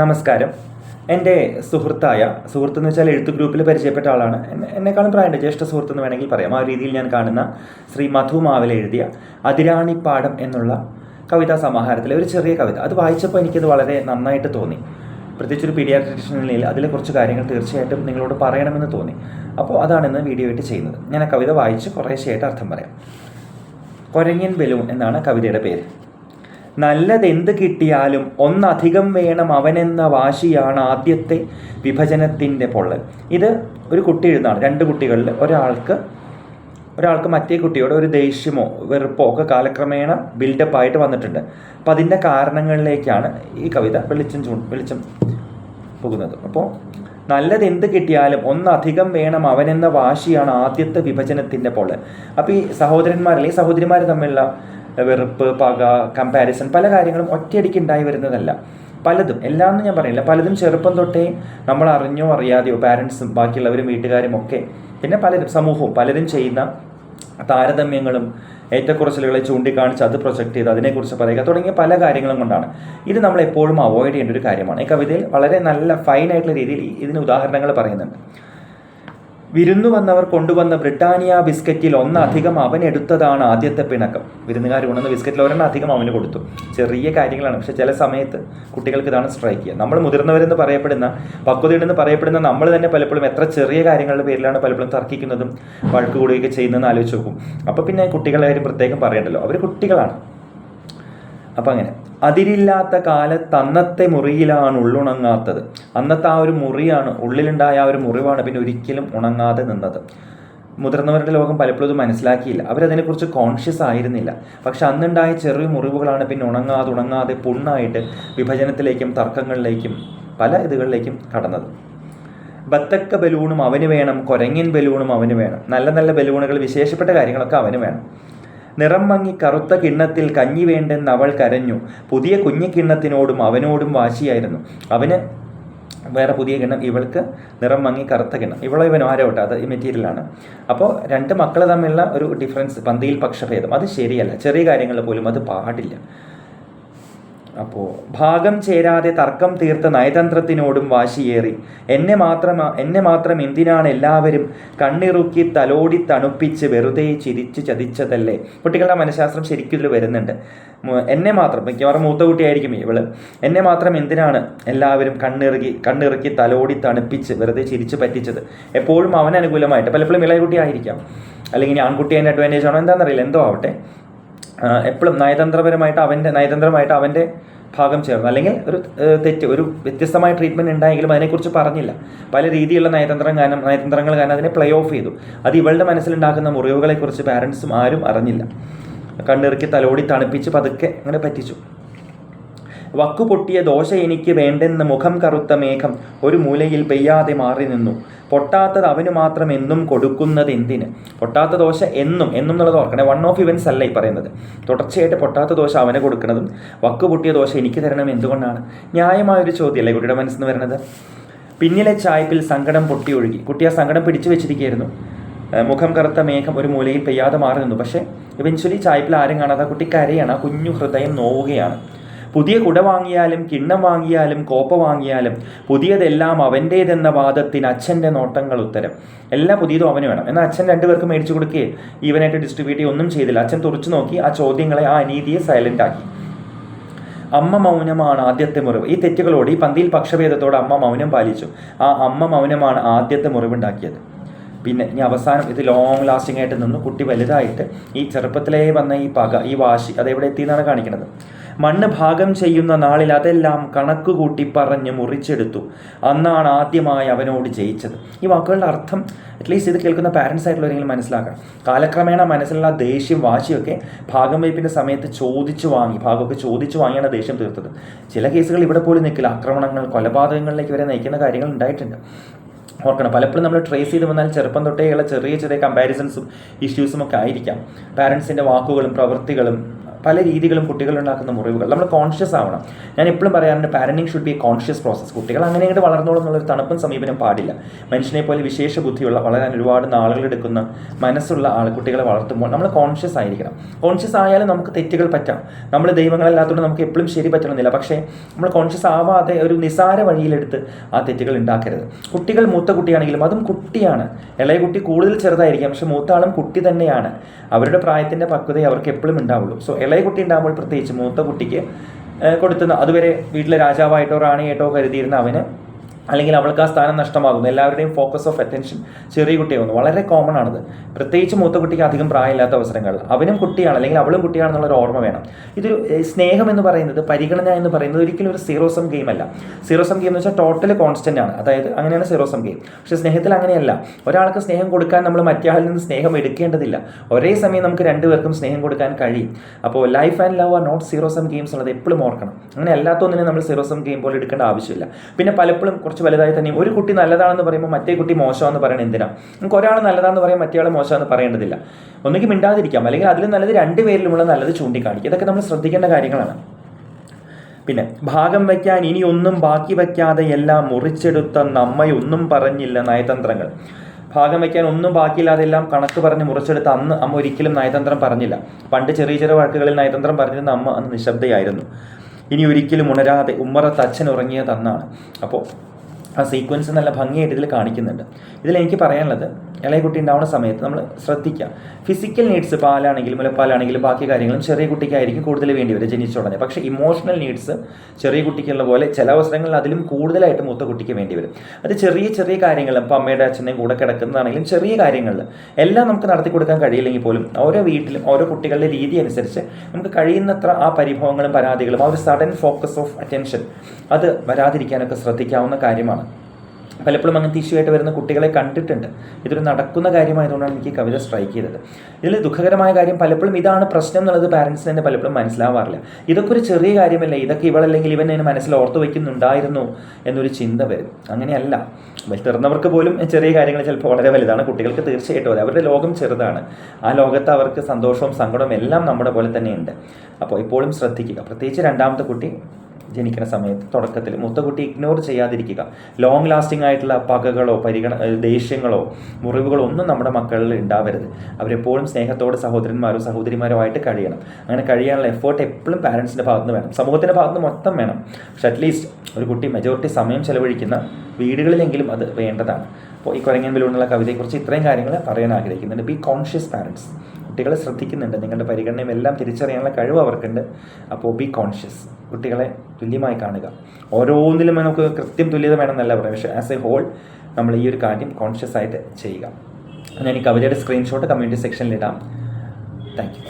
നമസ്കാരം. എന്റെ സുഹൃത്തായ സുഹൃത്ത് എന്ന് വെച്ചാൽ എഴുത്ത് ഗ്രൂപ്പിൽ പരിചയപ്പെട്ട ആളാണ്. എന്നെ എന്നെക്കാളും പ്രായമുണ്ട്. ജ്യേഷ്ഠ സുഹൃത്ത് എന്ന് വേണമെങ്കിൽ പറയാം. ആ രീതിയിൽ ഞാൻ കാണുന്ന ശ്രീ മധു മാവൽ എഴുതിയ അതിരാണിപ്പാടം എന്നുള്ള കവിതാ സമാഹാരത്തിലെ ഒരു ചെറിയ കവിത. അത് വായിച്ചപ്പോൾ എനിക്കത് വളരെ നന്നായിട്ട് തോന്നി. പ്രത്യേകിച്ച് ഒരു പീഡിയാട്രിഷ്യൻ നിലയിൽ അതിലെ കുറച്ച് കാര്യങ്ങൾ തീർച്ചയായിട്ടും നിങ്ങളോട് പറയണമെന്ന് തോന്നി. അപ്പോൾ അതാണ് ഇന്ന് വീഡിയോ ആയിട്ട് ചെയ്യുന്നത്. ഞാൻ ആ കവിത വായിച്ച് കുറേശ്ശെയായിട്ട് അർത്ഥം പറയാം. കൊരങ്ങൻ ബലൂൺ എന്നാണ് കവിതയുടെ പേര്. നല്ലതെന്ത് കിട്ടിയാലും ഒന്നധികം വേണം അവനെന്ന വാശിയാണ് ആദ്യത്തെ വിഭജനത്തിന്റെ പൊള്ളൽ. ഇത് ഒരു കുട്ടി എഴുതാണ് രണ്ട് കുട്ടികളിൽ ഒരാൾക്ക് ഒരാൾക്ക് മറ്റേ കുട്ടിയോട് ഒരു ദേഷ്യമോ വെറുപ്പോ ഒക്കെ കാലക്രമേണ ബിൽഡപ്പ് ആയിട്ട് വന്നിട്ടുണ്ട്. അപ്പം അതിന്റെ കാരണങ്ങളിലേക്കാണ് ഈ കവിത വെളിച്ചം ചൂ വെളിച്ചം പോകുന്നത്. അപ്പോൾ നല്ലത് എന്ത് കിട്ടിയാലും ഒന്നധികം വേണം അവനെന്ന വാശിയാണ് ആദ്യത്തെ വിഭജനത്തിന്റെ പൊള്ളൽ. അപ്പോൾ ഈ സഹോദരന്മാർ അല്ലെങ്കിൽ സഹോദരിമാർ തമ്മിലുള്ള വെറുപ്പ് പക കമ്പാരിസൺ പല കാര്യങ്ങളും ഒറ്റയടിക്ക് ഉണ്ടായി വരുന്നതല്ല. പലതും. എല്ലാം ഞാൻ പറയില്ല പലതും ചെറുപ്പം തൊട്ടേ നമ്മൾ അറിഞ്ഞോ അറിയാതെയോ പാരൻസും ബാക്കിയുള്ളവരും വീട്ടുകാരും ഒക്കെ. പിന്നെ പലരും സമൂഹവും. പലരും ചെയ്യുന്ന താരതമ്യങ്ങളും ഏറ്റക്കുറച്ചിലുകളെ ചൂണ്ടിക്കാണിച്ച് അത് പ്രൊജക്റ്റ് ചെയ്ത് അതിനെക്കുറിച്ച് പറയുക തുടങ്ങിയ പല കാര്യങ്ങളും കൊണ്ടാണ്. ഇത് നമ്മൾ എപ്പോഴും അവോയ്ഡ് ചെയ്യേണ്ട ഒരു കാര്യമാണ്. ഈ കവിതയിൽ വളരെ നല്ല ഫൈനായിട്ടുള്ള രീതിയിൽ ഇതിന് ഉദാഹരണങ്ങൾ പറയുന്നുണ്ട്. വിരുന്നു വന്നവർ കൊണ്ടുവന്ന ബ്രിട്ടാനിയ ബിസ്ക്കറ്റിൽ ഒന്നധികം അവൻ എടുത്തതാണ് ആദ്യത്തെ പിണക്കം. വിരുന്നുകാർ കൊണ്ടുവന്ന ബിസ്ക്കറ്റിൽ ഒരെണ്ണം അധികം അവന് കൊടുത്തു. ചെറിയ കാര്യങ്ങളാണ്. പക്ഷെ ചില സമയത്ത് കുട്ടികൾക്ക് ഇതാണ് സ്ട്രൈക്ക് ചെയ്യുക. നമ്മൾ മുതിർന്നവരെന്ന് പറയപ്പെടുന്ന പക്വതയുടെന്ന് പറയപ്പെടുന്ന നമ്മൾ തന്നെ പലപ്പോഴും എത്ര ചെറിയ കാര്യങ്ങളുടെ പേരിലാണ് പലപ്പോഴും തർക്കിക്കുന്നതും വഴക്ക് കൂടുകയൊക്കെ ചെയ്യുന്നതെന്ന് ആലോചിച്ച് നോക്കും. അപ്പോൾ പിന്നെ കുട്ടികളുടെ കാര്യം പ്രത്യേകം പറയണ്ടല്ലോ. അവർ കുട്ടികളാണ്. അപ്പം അങ്ങനെ. അതിരില്ലാത്ത കാലത്ത് അന്നത്തെ മുറിയിലാണ് ഉള്ളുണങ്ങാത്തത്. അന്നത്തെ ആ ഒരു മുറിയാണ് ഉള്ളിലുണ്ടായ ആ ഒരു മുറിവാണ് പിന്നെ ഒരിക്കലും ഉണങ്ങാതെ നിന്നത്. മുതിർന്നവരുടെ ലോകം പലപ്പോഴും ഇത് മനസ്സിലാക്കിയില്ല. അവരതിനെക്കുറിച്ച് കോൺഷ്യസ് ആയിരുന്നില്ല. പക്ഷെ അന്നുണ്ടായ ചെറിയ മുറിവുകളാണ് പിന്നെ ഉണങ്ങാതെ ഉണങ്ങാതെ പുണ്ണായിട്ട് വിഭജനത്തിലേക്കും തർക്കങ്ങളിലേക്കും പല ഇതുകളിലേക്കും കടന്നത്. ബത്തക്ക ബലൂണും അവന് വേണം കൊരങ്ങിൻ ബലൂണും അവന് വേണം. നല്ല നല്ല ബലൂണുകൾ വിശേഷപ്പെട്ട കാര്യങ്ങളൊക്കെ അവന് വേണം. നിറം മങ്ങി കറുത്ത കിണ്ണത്തിൽ കഞ്ഞി വേണ്ടെന്ന് അവൾ കരഞ്ഞു. പുതിയ കുഞ്ഞു കിണ്ണത്തിനോടും അവനോടും വാശിയായിരുന്നു. അവന് വേറെ പുതിയ കിണ്ണം ഇവൾക്ക് നിറം മങ്ങി കറുത്ത കിണ്ണം. ഇവളോ ഇവൻ ആരോ കേട്ടോ അത് ഈ മെറ്റീരിയലാണ് അപ്പോൾ രണ്ട് മക്കൾ തമ്മിലുള്ള ഒരു ഡിഫറൻസ് പന്തിയിൽ പക്ഷഭേദം. അത് ശരിയല്ല. ചെറിയ കാര്യങ്ങളിൽ പോലും അത് പാടില്ല. അപ്പോൾ ഭാഗം ചേരാതെ തർക്കം തീർത്ത നയതന്ത്രത്തിനോടും വാശിയേറി. എന്നെ മാത്രം എന്നെ മാത്രം എന്തിനാണ് എല്ലാവരും കണ്ണിറുക്കി തലോടി തണുപ്പിച്ച് വെറുതെ ചിരിച്ചു ചതിച്ചതല്ലേ? കുട്ടികളുടെ മനഃശാസ്ത്രം ശരിക്കും ഇതിൽ വരുന്നുണ്ട്. എന്നെ മാത്രം മിക്കവാറും മൂത്ത കുട്ടിയായിരിക്കും ഇവൾ. എന്നെ മാത്രം എന്തിനാണ് എല്ലാവരും കണ്ണിറുക്കി കണ്ണിറുക്കി തലോടി തണുപ്പിച്ച് വെറുതെ ചിരിച്ചു പറ്റിച്ചത്? എപ്പോഴും അവനനുകൂലമായിട്ട് പലപ്പോഴും ഇളയ കുട്ടിയായിരിക്കാം അല്ലെങ്കിൽ ആൺകുട്ടി അതിന്റെ അഡ്വാന്റേജ് ആണോ എന്താണെന്നറിയില്ല എന്തോ ആവട്ടെ. എപ്പോഴും നയതന്ത്രപരമായിട്ട് അവന്റെ നയതന്ത്രമായിട്ട് അവന്റെ ഭാഗം ചേർന്നു. അല്ലെങ്കിൽ ഒരു തെറ്റ് ഒരു വ്യത്യസ്തമായ ട്രീറ്റ്മെന്റ് ഉണ്ടായെങ്കിലും അതിനെക്കുറിച്ച് പറഞ്ഞില്ല. പല രീതിയിലുള്ള നയതന്ത്രം കാരണം നയതന്ത്രങ്ങൾ കാരണം അതിനെ പ്ലേ ഓഫ് ചെയ്തു. അത് ഇവളുടെ മനസ്സിലുണ്ടാക്കുന്ന മുറിവുകളെക്കുറിച്ച് പാരൻസും ആരും അറിഞ്ഞില്ല. കണ്ണിറുക്കി തലോടി തണുപ്പിച്ച് പതുക്കെ അങ്ങനെ പറ്റിച്ചു. വക്കു പൊട്ടിയ ദോശ എനിക്ക് വേണ്ടെന്ന് മുഖം കറുത്ത മേഘം ഒരു മൂലയിൽ പെയ്യാതെ മാറി നിന്നു. പൊട്ടാത്തത് അവന് മാത്രം എന്നും കൊടുക്കുന്നത് എന്തിന്? പൊട്ടാത്ത ദോശ എന്നും എന്നും എന്നുള്ളത് ഓർക്കണേ. വൺ ഓഫ് ഇവൻസ് അല്ല ഈ പറയുന്നത്. തുടർച്ചയായിട്ട് പൊട്ടാത്ത ദോശ അവന് കൊടുക്കുന്നതും വക്ക് പൊട്ടിയ ദോശ എനിക്ക് തരണം എന്തുകൊണ്ടാണ്? ന്യായമായൊരു ചോദ്യമല്ലേ കുട്ടിയുടെ മനസ്സിൽ നിന്ന് വരുന്നത്? പിന്നിലെ ചായ്പിൽ സങ്കടം പൊട്ടി ഒഴുകി. കുട്ടി ആ സങ്കടം പിടിച്ചു വെച്ചിരിക്കുകയായിരുന്നു. മുഖം കറുത്ത മേഘം ഒരു മൂലയിൽ പെയ്യാതെ മാറി നിന്നു പക്ഷേ ഇവൻച്വലി ചായ്പിൽ ആരും കാണാതെ കുട്ടി കരയാണ്. ആ കുഞ്ഞു ഹൃദയം നോവുകയാണ്. പുതിയ കുട വാങ്ങിയാലും കിണ്ണം വാങ്ങിയാലും കോപ്പ വാങ്ങിയാലും പുതിയതെല്ലാം അവന്റേതെന്ന വാദത്തിന് അച്ഛന്റെ നോട്ടങ്ങൾ ഉത്തരം. എല്ലാം പുതിയതും അവന് വേണം. എന്നാൽ അച്ഛൻ രണ്ടുപേർക്ക് മേടിച്ചു കൊടുക്കുകയും ഈവനായിട്ട് മണ്ണ് ഭാഗം ചെയ്യുന്ന നാളിൽ അതെല്ലാം കണക്കുകൂട്ടി പറഞ്ഞ് മുറിച്ചെടുത്തു. അന്നാണ് ആദ്യമായി അവനോട് ജയിച്ചത്. ഈ വാക്കുകളുടെ അർത്ഥം അറ്റ്ലീസ്റ്റ് ഇത് കേൾക്കുന്ന പാരൻസ് ആയിട്ടുള്ളവരെങ്കിലും മനസ്സിലാക്കണം. കാലക്രമേണ മനസ്സിലുള്ള ദേഷ്യം വാശിയൊക്കെ ഭാഗം വയ്പ്പിന്റെ സമയത്ത് ചോദിച്ചു വാങ്ങി ഭാഗമൊക്കെ ചോദിച്ചു വാങ്ങിയാണ് ദേഷ്യം തീർത്തത്. ചില കേസുകൾ ഇവിടെ പോലും നിൽക്കില്ല. ആക്രമണങ്ങൾ കൊലപാതകങ്ങളിലേക്ക് വരെ നയിക്കുന്ന കാര്യങ്ങൾ ഉണ്ടായിട്ടുണ്ട്. ഓർക്കണം പലപ്പോഴും നമ്മൾ ട്രേസ് ചെയ്ത് വന്നാൽ ചെറുപ്പം തൊട്ടേയുള്ള ചെറിയ ചെറിയ കമ്പാരിസൺസും ഇഷ്യൂസും ഒക്കെ ആയിരിക്കാം. പാരൻസിന്റെ വാക്കുകളും പ്രവൃത്തികളും പല രീതികളും കുട്ടികൾ ഉണ്ടാക്കുന്ന മുറിവുകൾ. നമ്മൾ കോൺഷ്യസ് ആവണം. ഞാൻ എപ്പോഴും പറയാറുണ്ട് parenting should be a conscious process കുട്ടികൾ അങ്ങനെ അങ്ങോട്ട് വളർന്നോളും എന്നുള്ളൊരു തണുപ്പും സമീപനം പാടില്ല. മനുഷ്യനെ പോലെ വിശേഷ ബുദ്ധിയുള്ള വളരാൻ ഒരുപാട് നാളുകളെടുക്കുന്ന മനസ്സുള്ള ആൾ കുട്ടികളെ വളർത്തുമ്പോൾ നമ്മൾ കോൺഷ്യസ് ആയിരിക്കണം. കോൺഷ്യസ് ആയാലും നമുക്ക് തെറ്റുകൾ പറ്റാം. നമ്മൾ ദൈവങ്ങളല്ലാത്തതുകൊണ്ട് നമുക്ക് എപ്പോഴും ശരി പറ്റണമെന്നില്ല. പക്ഷേ നമ്മൾ കോൺഷ്യസ് ആവാതെ ഒരു നിസാര വഴിയിലെടുത്ത് ആ തെറ്റുകൾ ഉണ്ടാക്കരുത്. കുട്ടികൾ മൂത്ത കുട്ടിയാണെങ്കിലും അതും കുട്ടിയാണ്. ഇളയ കുട്ടി കൂടുതൽ ചെറുതായിരിക്കാം. പക്ഷേ മൂത്ത ആളും കുട്ടി തന്നെയാണ്. അവരുടെ പ്രായത്തിന്റെ പക്വതയെ അവർക്ക് എപ്പോഴും ഉണ്ടാവുള്ളൂ. സോ ഇളയ കുട്ടി ഉണ്ടാകുമ്പോൾ പ്രത്യേകിച്ച് മൂത്ത കുട്ടിക്ക് കൊടുത്തുന്ന അതുവരെ വീട്ടിലെ രാജാവായിട്ടോ റാണിയായിട്ടോ കരുതിയിരുന്ന അവന് അല്ലെങ്കിൽ അവൾക്ക് ആ സ്ഥാനം നഷ്ടമാകുന്നു. എല്ലാവരുടെയും ഫോക്കസ് ഓഫ് അറ്റൻഷൻ ചെറിയ കുട്ടിയാകുന്നു വളരെ കോമൺ ആണത്. പ്രത്യേകിച്ച് മൂത്ത കുട്ടിക്ക് അധികം പ്രായമില്ലാത്ത അവസരങ്ങൾ അവനും കുട്ടിയാണ് അല്ലെങ്കിൽ അവളും കുട്ടിയാണെന്നുള്ള ഒരു ഓർമ്മ വേണം. ഇതൊരു സ്നേഹം എന്ന് പറയുന്നത് പരിഗണന എന്ന് പറയുന്നത് ഒരിക്കലും ഒരു സീറോസം ഗെയിം അല്ല. സീറോസം ഗെയിം എന്ന് വെച്ചാൽ ടോട്ടൽ കോൺസ്റ്റന്റ് ആണ്. അതായത് അങ്ങനെയാണ് സീറോസം ഗെയിം പക്ഷേ സ്നേഹത്തിൽ അങ്ങനെയല്ല. ഒരാൾക്ക് സ്നേഹം കൊടുക്കാൻ നമ്മൾ മറ്റേ നിന്ന് സ്നേഹം എടുക്കേണ്ടതില്ല. ഒരേ സമയം നമുക്ക് രണ്ടുപേർക്കും സ്നേഹം കൊടുക്കാൻ കഴിയും. അപ്പോൾ life and love are not zero sum games ഉള്ളത് എപ്പോഴും ഓർക്കണം. അങ്ങനെ അല്ലാത്തൊന്നിനെ നമ്മൾ സീറോസം ഗെയിം പോലെ എടുക്കേണ്ട ആവശ്യമില്ല. പിന്നെ പലപ്പോഴും കുറച്ച് വലുതായി തന്നെയും ഒരു കുട്ടി നല്ലതാണെന്ന് പറയുമ്പോൾ മറ്റേ കുട്ടി മോശമാണെന്ന് പറയണത് എന്തിനാ? നമുക്ക് ഒരാൾ നല്ലതാണെന്ന് പറയാൻ മറ്റേ ആൾ മോശമാണെന്ന് പറയേണ്ടതില്ല. ഒന്നുകിൽ മിണ്ടാതിരിക്കാം. അല്ലെങ്കിൽ അതിലും നല്ലത് രണ്ടുപേരിലുമുള്ള നല്ലത് ചൂണ്ടിക്കാണിക്കും ഇതൊക്കെ നമ്മൾ ശ്രദ്ധിക്കേണ്ട കാര്യങ്ങളാണ്. പിന്നെ ഭാഗം വയ്ക്കാൻ ഇനി ഒന്നും ബാക്കി വയ്ക്കാതെ എല്ലാം മുറിച്ചെടുത്ത നമ്മയൊന്നും പറഞ്ഞില്ല നയതന്ത്രങ്ങൾ. ഭാഗം വയ്ക്കാൻ ഒന്നും ബാക്കിയില്ലാതെ എല്ലാം കണക്ക് പറഞ്ഞ് മുറിച്ചെടുത്ത അന്ന് അമ്മ ഒരിക്കലും നയതന്ത്രം പറഞ്ഞില്ല. പണ്ട് ചെറിയ ചെറിയ വാക്കുകളിൽ നയതന്ത്രം പറഞ്ഞിരുന്ന അമ്മ അന്ന് നിശബ്ദയായിരുന്നു. ഇനി ഒരിക്കലും ഉണരാതെ ഉമ്മറത്ത് അച്ഛൻ ഉറങ്ങിയത് അന്നാണ്. അപ്പോൾ ആ സീക്വൻസ് നല്ല ഭംഗിയായിട്ട് ഇതിൽ കാണിക്കുന്നുണ്ട്. ഇതിൽ എനിക്ക് പറയാനുള്ളത് ഇളയ കുട്ടി ഉണ്ടാവുന്ന സമയത്ത് നമ്മൾ ശ്രദ്ധിക്കുക ഫിസിക്കൽ നീഡ്സ് പാലാണെങ്കിലും മുലപ്പാലാണെങ്കിലും ബാക്കി കാര്യങ്ങളും ചെറിയ കുട്ടിക്കായിരിക്കും കൂടുതൽ വേണ്ടി വരും ജനിച്ച ഉടനെ. പക്ഷേ ഇമോഷണൽ നീഡ്സ് ചെറിയ കുട്ടിക്കുള്ള പോലെ ചില അവസരങ്ങളിൽ അതിലും കൂടുതലായിട്ട് മൂത്ത കുട്ടിക്ക് വേണ്ടി വരും അത് ചെറിയ ചെറിയ കാര്യങ്ങൾ ഇപ്പം അമ്മയുടെ അച്ഛന്റെയും കൂടെ കിടക്കുന്നതാണെങ്കിലും ചെറിയ കാര്യങ്ങളിൽ എല്ലാം നമുക്ക് നടത്തി കൊടുക്കാൻ കഴിയില്ലെങ്കിൽ പോലും ഓരോ വീട്ടിലും ഓരോ കുട്ടികളുടെ രീതി അനുസരിച്ച് നമുക്ക് കഴിയുന്നത്ര ആ പരിഭവങ്ങളും പരാതികളും ആ ഒരു സഡൻ ഫോക്കസ് ഓഫ് അറ്റൻഷൻ അത് വരാതിരിക്കാനൊക്കെ ശ്രദ്ധിക്കാവുന്ന കാര്യമാണ്. പലപ്പോഴും അങ്ങനത്തെ ഇഷ്യൂ ആയിട്ട് വരുന്ന കുട്ടികളെ കണ്ടിട്ടുണ്ട്. ഇതൊരു നടക്കുന്ന കാര്യമായതുകൊണ്ടാണ് എനിക്ക് കവിത സ്ട്രൈക്ക് ചെയ്തത്. ഇതിൽ ദുഃഖകരമായ കാര്യം പലപ്പോഴും ഇതാണ് പ്രശ്നം എന്നുള്ളത് പാരൻസിന് തന്നെ പലപ്പോഴും മനസ്സിലാവാറില്ല. ഇതൊക്കെ ഒരു ചെറിയ കാര്യമല്ലേ? ഇതൊക്കെ ഇവളല്ലെങ്കിൽ ഇവൻ എന്നെ മനസ്സിൽ ഓർത്തു വയ്ക്കുന്നുണ്ടായിരുന്നു എന്നൊരു ചിന്ത വരും. അങ്ങനെയല്ല. തീർന്നവർക്ക് പോലും ചെറിയ കാര്യങ്ങൾ ചിലപ്പോൾ വളരെ വലുതാണ്. കുട്ടികൾക്ക് തീർച്ചയായിട്ടും അവരുടെ ലോകം ചെറുതാണ്. ആ ലോകത്ത് അവർക്ക് സന്തോഷവും സങ്കടവും എല്ലാം നമ്മുടെ പോലെ തന്നെയുണ്ട്. അപ്പോൾ ഇപ്പോഴും ശ്രദ്ധിക്കുക. പ്രത്യേകിച്ച് രണ്ടാമത്തെ കുട്ടി ജനിക്കുന്ന സമയത്ത് തുടക്കത്തിൽ മുത്തക്കുട്ടി കുട്ടി ഇഗ്നോർ ചെയ്യാതിരിക്കുക. ലോങ് ലാസ്റ്റിംഗ് ആയിട്ടുള്ള പകകളോ പരിഗണ ദേഷ്യങ്ങളോ മുറിവുകളോ ഒന്നും നമ്മുടെ മക്കളിൽ ഉണ്ടാവരുത്. അവരെപ്പോഴും സ്നേഹത്തോടെ സഹോദരന്മാരോ സഹോദരിമാരോ ആയിട്ട് കഴിയണം. അങ്ങനെ കഴിയാനുള്ള എഫേർട്ട് എപ്പോഴും പാരൻസിന്റെ ഭാഗത്ത് നിന്ന് വേണം. സമൂഹത്തിന്റെ ഭാഗത്ത് നിന്ന് മൊത്തം വേണം. പക്ഷെ അറ്റ്ലീസ്റ്റ് ഒരു കുട്ടി മെജോറിറ്റി സമയം ചെലവഴിക്കുന്ന വീടുകളിലെങ്കിലും അത് വേണ്ടതാണ്. അപ്പോൾ ഈ കുരങ്ങൻ കുരങ്ങൻവിലുള്ള കവിതയെക്കുറിച്ച് ഇത്രയും കാര്യങ്ങൾ പറയാൻ ആഗ്രഹിക്കുന്നുണ്ട്. ബി കോൺഷ്യസ് പാരൻസ് കുട്ടികളെ ശ്രദ്ധിക്കുന്നുണ്ട്. നിങ്ങളുടെ പരിഗണനയും എല്ലാം തിരിച്ചറിയാനുള്ള കഴിവ് അവർക്കുണ്ട്. അപ്പോൾ ബി കോൺഷ്യസ് കുട്ടികളെ തുല്യമായി കാണുക. ഓരോന്നിലും നമുക്ക് കൃത്യം തുല്യത വേണമെന്നല്ല പറയാം. പക്ഷേ ആസ് എ ഹോൾ നമ്മൾ ഈ ഒരു കാര്യം കോൺഷ്യസ് ആയിട്ട് ചെയ്യുക. ഞാൻ ഈ കവിതയുടെ സ്ക്രീൻഷോട്ട് കമ്മ്യൂണിറ്റി സെക്ഷനിലിടാം താങ്ക് യു